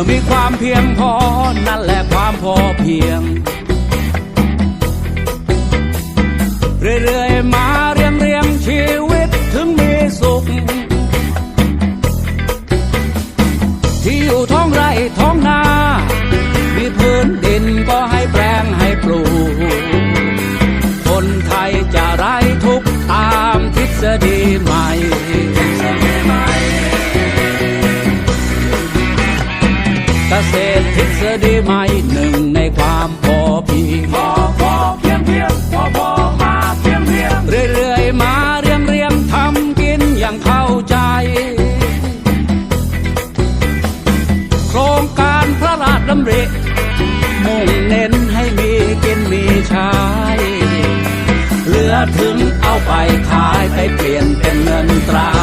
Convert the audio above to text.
อมีความเพียงพอ นั่นแหละความพอเพียง เรื่อยๆมาเรียงเรียงชีวิตถึงมีสุข ที่อยู่ท้องไร่ท้องนา มีพื้นดินก็ให้แปลงให้ปลูก คนไทยจะไร้ทุกตามทฤษฎีใหม่ ษตรทฤษฎีใหม่หนึ่งในความพอเพียงพอพอเพียงเพียงพอพอมาเพียงเพียงเรื่อยๆมาเรียงเรียงทำกินอย่างเข้าใจ โครงการพระราชดำริมุ่งเน้นให้มีกินมีใช้เหลือถึงเอาไปขายไปเปลี่ยนเป็นเงินตรา